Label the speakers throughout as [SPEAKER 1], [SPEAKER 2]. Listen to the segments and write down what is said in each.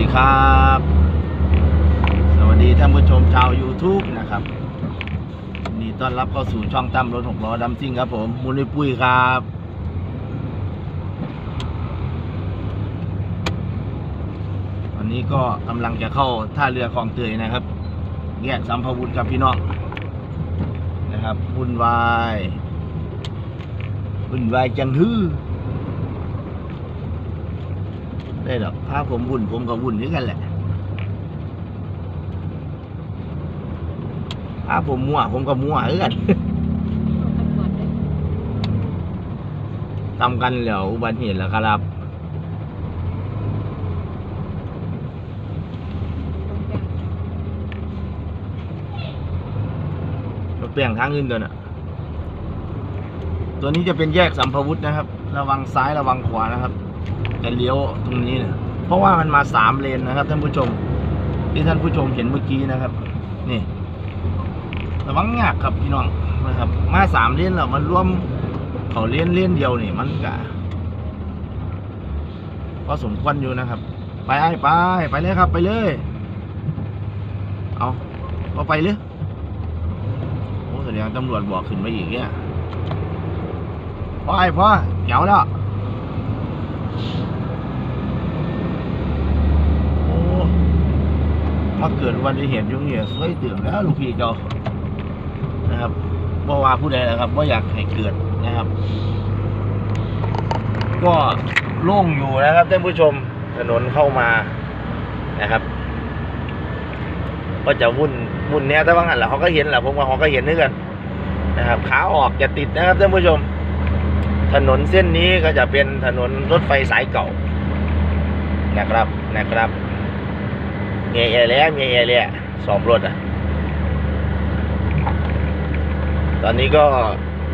[SPEAKER 1] ดีครับ สวัสดีท่านผู้ชมชาว YouTube นะครับนดีต้อนรับเข้าสู่ช่องตั้มรถหกล้อดำซิ่งครับผมมูลนิปุ้ยครับ วันนี้ก็กำลังจะเข้าท่าเรือคลองเตยนะครับแยกสัมภาวุธครับพี่น้องนะครับวุ่นวายวุ่นวายจังฮือ ได้ดอกถ้าผมวุ่นผมก็วุ่นด้วยกันแหละถ้าผมมั่วผมก็มั่วเหมือนกันทำกันแล้วอุบัติเหตุแล้วครับรถเปลี่ยนทางอื่นตัวน่ะ ตัวนี้จะเป็นแยกสัมภวุธนะครับ ระวังซ้ายระวังขวานะครับ จะเลี้ยวตรงนี้นี่ยเพราะว่ามันมาสามเลนนะครับท่านผู้ชม ที่ท่านผู้ชมเห็นเมื่อกี้นะครับ นี่ ระวังยากครับพี่น้องนะครับ มาสามเลนแล้วมันร่วมเขาเลนเลนเดียวนี่มันกะพอสมควรอยู่นะครับ ไปไอ้ไปไปเลยครับ ไปเลย เอาก็ไปเลยโอ้แสดงตำรวจบอกขึ้นมาอีกเนี่ย พ่อไอ้พ่อเจ๋วแล้วโอ้มาเกิดอุบัติเหตุอยุ่งเหยิงสวยเตื่นแล้วลูกพี่เจ้านะครับบ่ว่าผู้ใดนะครับว่าอยากให้เกิดนะครับ ก็โล่งอยู่นะครับท่านผู้ชมถนนเข้ามานะครับก็จะวุ่นวุ่นเนี้ยแต่ว่าหันแหละเขาก็เห็นแหละผมว่าเขาก็เห็นด้วยกันนะครับ ขาออกจะติดนะครับท่านผู้ชม ถนนเส้นนี้ก็จะเป็นถนนรถไฟสายเก่า นะครับนะครับเมียเอแล้วเมียเอแล้วสอมรถอะ ตอนนี้ก็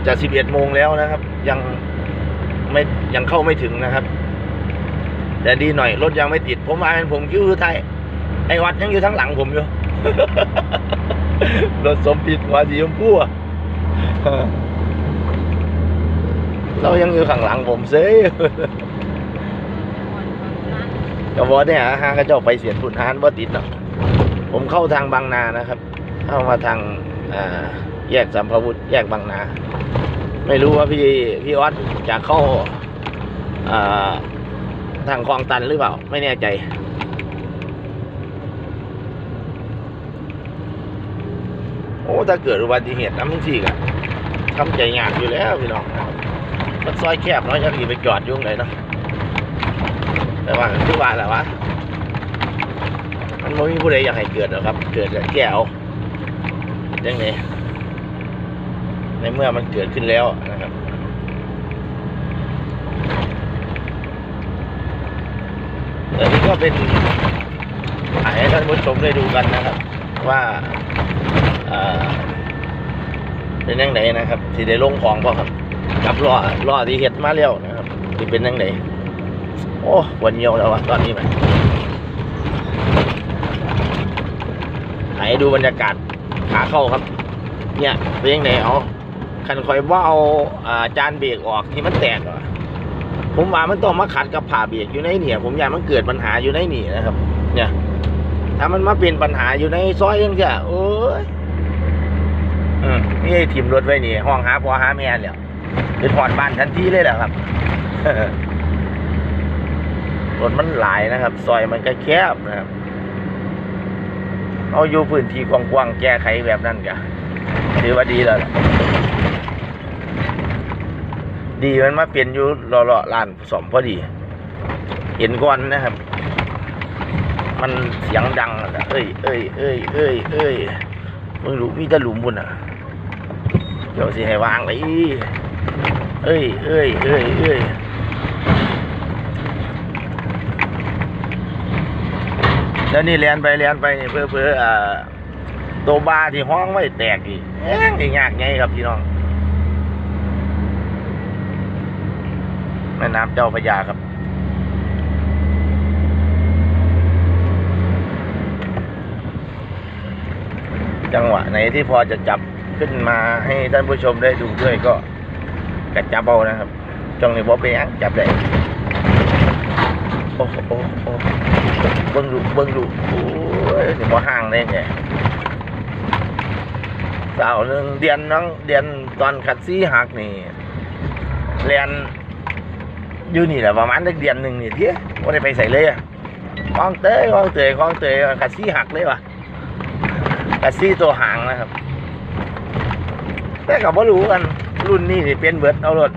[SPEAKER 1] จะสิบเอ็ดโมงแล้วนะครับ ยังไม่ยังเข้าไม่ถึงนะครับ แต่ดีหน่อยรถยังไม่ติด ผมมาเป็นผมคิ้วไทยไอ้วัดยังอยู่ทั้งหลังผมอยู่ รถสมผิดหัวสีชมพูอะ เรายังอยู่ข้างหลังผมเซ่กระบอกเนี่ยฮะเขาเจ้าไปเสียนพุนฮานบ่ติดเนาะผมเข้าทางบางนานะครับ เข้ามาทางแยกสัมภาวุธแยกบางนา ไม่รู้ว่าพี่พี่ออสจะเข้าทางคลองตันหรือเปล่า ไม่แน่ใจโอ้ถ้าเกิดอุบัติเหตุน้ำมันสี่กะทำใจยากอยู่แล้วพี่น้อง มันซอยแคบเนาะจะขี่ไปจอดอยุ่งไหนเนาะแต่ว่าคือว่าแหละวะมันไม่มีผู้ใดอยากให้เกิดหรอกครับ เกิดจากแก้วยังไงในเมื่อมันเกิดขึ้นแล้วนะครับแต่นี่ก็เป็นถ่ายให้ท่านผู้ชมได้ดูกันนะครับ ว่าอ่าเป็นยังไงนะครับ ที่ได้ลงของป่ะครับ กับล้อล้อที่เห็ดมาแล้วนะครับที่เป็นยังไงโอ้วันเยียวแล้ววะตอนนี้ไหมให้ดูบรรยากาศขาเข้าครับ เนี่ยเป็นยังไงเอาคันคอยว่าเอาอ่าจานเบรกออกที่มันแตกเหรอผมว่ามันต้องมาขัดกับผ่าเบรกอยู่ในเนี่ย ผมอยากมันเกิดปัญหาอยู่ในนี่นะครับ เนี่ย ถ้ามันมาเป็นปัญหาอยู่ในซอยยังจะโอ้ยอืมนี่ทีมรถไว้นี่ห้องหาพ่อหาแม่เนี่ย คือถอดบ้านทันทีเลยแหละครับรถมันหลายนะครับ ซอยมันก็แคบนะครับเอาอยู่พื้นที่กว้างๆแก้ไขแบบนั้นกะถือว่าดีแล้วดีมันมาเปลี่ยนอยู่รอๆลานสมพอดี เห็นก่อนนะครับ มันเสียงดังอะเอ้ยเอ้ยเอ้ยเอ้ยเอ้ยมึงรู้มีแต่หลุมบุญอะ เดี๋ยวสิให้วางเลย เอ้ยเอ้ยเอ้ยเอ้ยแล้วนี่เลียนไปเลียนไปเพื่อเพื่ออ่าตัวบาที่ห้องไม่แตกอีกแง่งอีกยากไงครับพี่น้องแม่น้ำเจ้าพระยาครับจังหวะไหนที่พอจะจับขึ้นมาให้ท่านผู้ชมได้ดูด้วยก็ กระจับเอานะครับจังนี้บอไปนยังจับได้โอ้โหโอ้เบิ่งดูเบิ่งดูโอ้ยนี่บ่ห่างเลยไงสาวหนึ่งเดือนน้องเดือนตอนขัดซี่หักนี่เรียนอยู่นี่แหละประมาณเดือนหนึ่งนี่เที่ยว่าได้ไปใส่เลยอะคลองเตยคลองเตยคลองเตยขัดซี่หักเลยว่ะขัดซี่ตัวหางนะครับแต่ก็บ่รู้กัน รุ่นนี้สิเป็นเบิร์ดเอารถ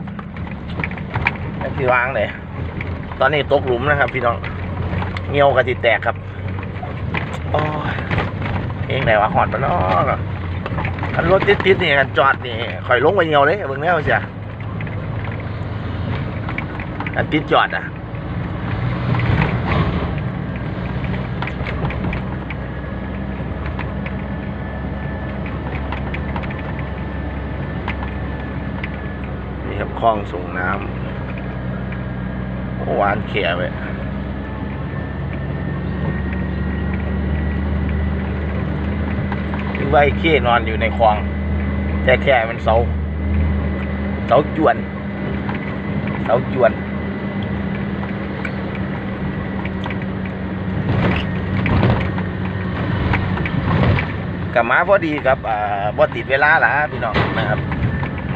[SPEAKER 1] ที่วางเลยตอนนี้ตกหลุมนะครับ พี่น้องเงียวกระติแตกครับโอ้ยเองไหนวะหอดปะเนาะคันรถติดๆนี่คันจอดนี่ข่อยลงไปเงียวเลยเบิ่งแล้วเสียคันติดจอดอะ นี่ คลองส่งน้ำหวานเขียไปคือว่าไอ้เขี้นอนอยู่ในคลองแค่แค่มันเสา เสาจวน เสาจวนกลับมาพอดีครับอ่าบ่ติดเวลาละพี่น้องนะครับ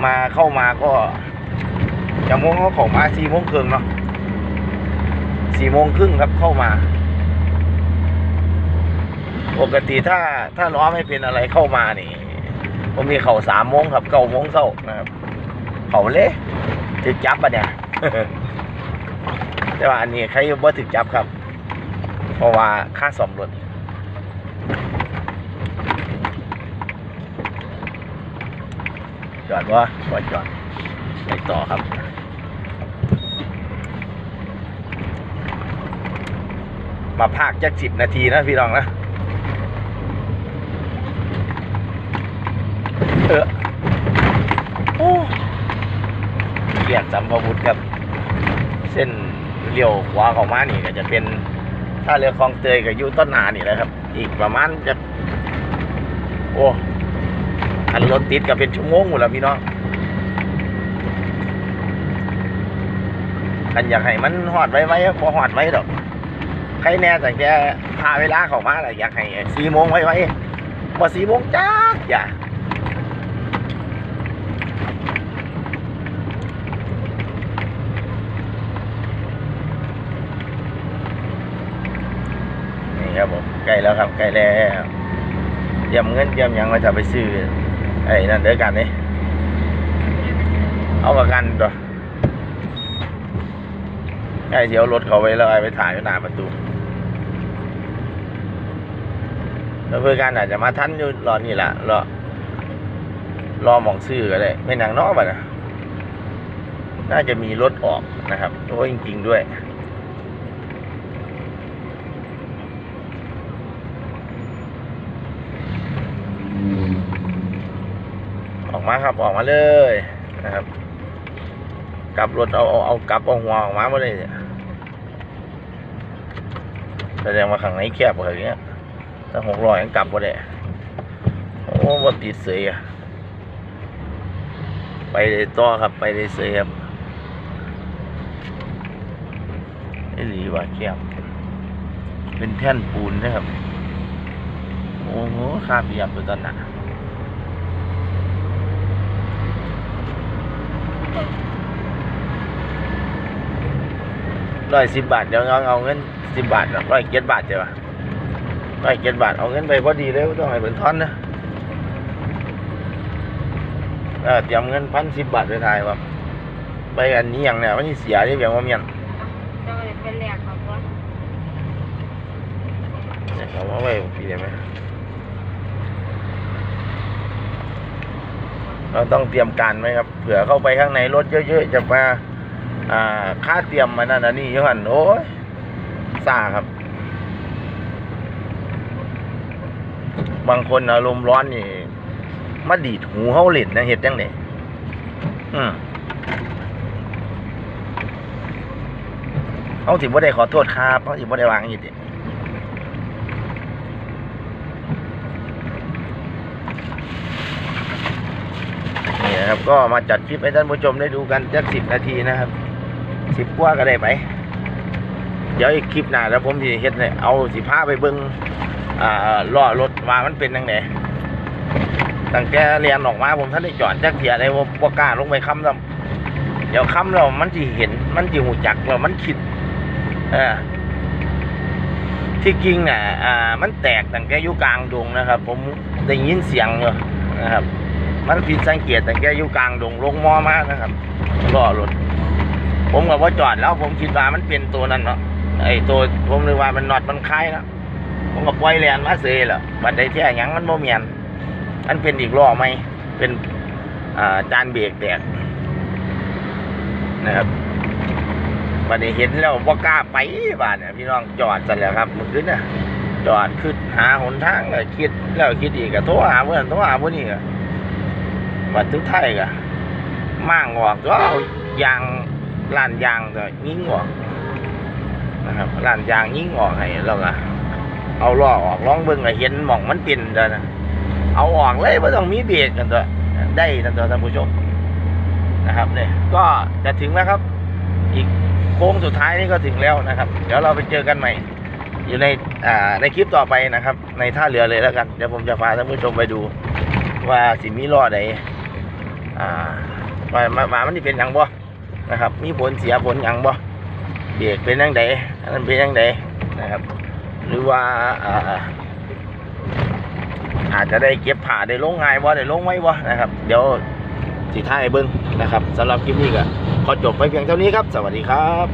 [SPEAKER 1] มาเข้ามาก็ จะโมงเขาข้ามาสี่โมงครึ่งเนาะสี่โมงครึ่งครับเข้ามา ปกติถ้าถ้าล้อไม่เป็นอะไรเข้ามานี่ ผมมีเข่าสามโมงครับเก้าโมงเช้านะครับ เข่าเละถึกจับปะเนี่ย แต่ว่าอันนี้ใครบ่ถึกจับครับ เพราะว่าค่าสอมรถจอดวะจอดจอดไปต่อครับ มาพากจักสิบนาทีนะพี่น้องนะเออโอ้เรียกสัมภาวุธครับ เส้นเลี้ยวขวาของมานี่ก็จะเป็นถ้าเรือคลองเตยกับยูต้นนานี่แหละครับ อีกประมาณจะโอ้อันรถติดก็เป็นชั่วโมงหมดแล้วพี่น้องอันอยากให้มันหอดไว้ไว้พอหอดไว้ดอก ใครแน่แต่แกพาเวลาเขามาแหละอยากให้สี่โมงไว้ไว้บ่สี่โมงจ้าอย่านี่ครับผมใกล้แล้วครับใกล้แล้วเตรียมเงินเตรียมยังไว้ถ้าไปซื้อไอ้นั่นเด้อกันนี่เอาประกันตัวใกล้เสียวรถเขาไว้แล้วไอ้ไปถ่ายหน้าประตู แล้วเพื่อการอาจจะมาทันอยู่รอนี่แหละรอรอมองซื้อก็ได้ไม่นางนอกบ่ะนะน่าจะมีรถออกนะครับโอ้จริง ๆ ด้วยออกมาครับออกมาเลยนะครับกลับรถเอาเอาเอากลับเอาหัวออกมาหมดเลยแสดงว่าข้างในแคบกว่าอย่างเงี้ย ถ้าหกร้อยยังกลับหมดเลยโอ้บติดเสียไปเลยต่อครับ ไปเลยเสียครับไอ้หลีว่าแคบเป็นแท่นปูนนะครับ โอ้โหคาเบียบตัวตอนนั้นร้อยสิบบาท เดี๋ยวเอาเอาเงินสิบบาทร้อยเจ็ดบาทใช่ปะ ร้อยเจ็ดบาทเอาเงินไปพอดีเลยไม่ต้องให้เป็นท่อนนะเออเตรียมเงินพันสิบบาทไปถ่ายว่าไปอันนี้อย่างเนี่ยมันเสียที่เบียงว่าเมียน
[SPEAKER 2] จะเป็นแหลกครับว่า
[SPEAKER 1] เนี่ยเอามาไว้พี่ได้ไหมเราต้องเตรียมการไหมครับเผื่อเข้าไปข้างในรถเยอะๆจะมาอ่าค่าเตรียมมานั่นอันนี่ยังหันโอ้ยซาครับ บางคนอารมณ์ร้อนนี่มาดีดหูเฮาเล่นนะเห็ดจังไดอืมเอาสิบ่ได้ขอโทษครับเอาสิบ่ได้วางอย่างนี้ดินี่นะครับ ก็มาจัดคลิปให้ท่านผู้ชมได้ดูกันสักสิบนาทีนะครับสิบกว่าก็ได้ไป เดี๋ยวอีกคลิปหน้าแล้วผมสิเฮ็ดเนี่ยเอาสิพาไปเบิ่งอ่าล้อรถ ว่ามันเป็นจังไดตั้งแต่เรียนออกมาผมท่านได้จอดจักเทียได้บ่บ่กล้าลงไปค้ำซ้ำเดี๋ยวค้ำแล้วมันสิเห็น มันสิหูจักแล้วมันคิดเออที่จริงน่ะ อ่า มันแตกตั้งแต่อยู่กลางดงนะครับ ผมได้ยินเสียงอยู่นะครับ มันผิดสังเกตตั้งแต่อยู่กลางดงลงมอมานะครับล้อรถผมกับว่าจอดแล้ว ผมคิดว่ามันเป็นตัวนั้นเนาะไอ้ตัวผมนึกว่ามันน็อตมันคล้ายแล้ว ผมก็ปล่อยแลนมาเซยแล้วบัดใดที่หยังมันโมเมียนมันเป็นอีกล้อไหมเป็นอ่าจานเบรกแตกนะครับบัดนี้เห็นแล้วว่ากล้าไปบ้านเนี่ยพี่น้องจอดกันแล้วครับมื่อคืนน่ะจอดขึ้นหาหนทางก็คิดแล้วคิดอีกก็โทรหาเพื่อนโทรหาพวกนี้ก็บัดทุกไทยก็มั่งออกก็เอายางล้านยางก็ยิงออกนะครับล้านยางยิงออกให้แล้วก็ เอาล้อออกลองเบิ่งก็เห็นหม่องมันเป็นเด้อนะเอาออกเลยไม่ต้องมีเบรกกันตัวได้นั่นตัวท่านผู้ชมนะครับเนี่ยก็จะถึงแล้วครับ อีกโค้งสุดท้ายนี่ก็ถึงแล้วนะครับ เดี๋ยวเราไปเจอกันใหม่ อยู่ในอ่าในคลิปต่อไปนะครับ ในท่าเรือเลยแล้วกันเดี๋ยวผมจะพาท่านผู้ชมไปดู ว่าสิมีรอใดอ่าว่ามามามันนี่เป็นยังบ่นะครับ มีผลเสียผลยังบ่เบรกเป็นยังไงอันนั้นเป็นยังไงนะครับ หรือว่าอาอาจจะได้เก็บผ่าได้ลงง่ายบ่ได้ลงไว้บ่นะครับ เดี๋ยวสิท้ายเบิ้งนะครับสำหรับคลิปนี้ก็ขอจบไปเพียงเท่านี้ครับ สวัสดีครับ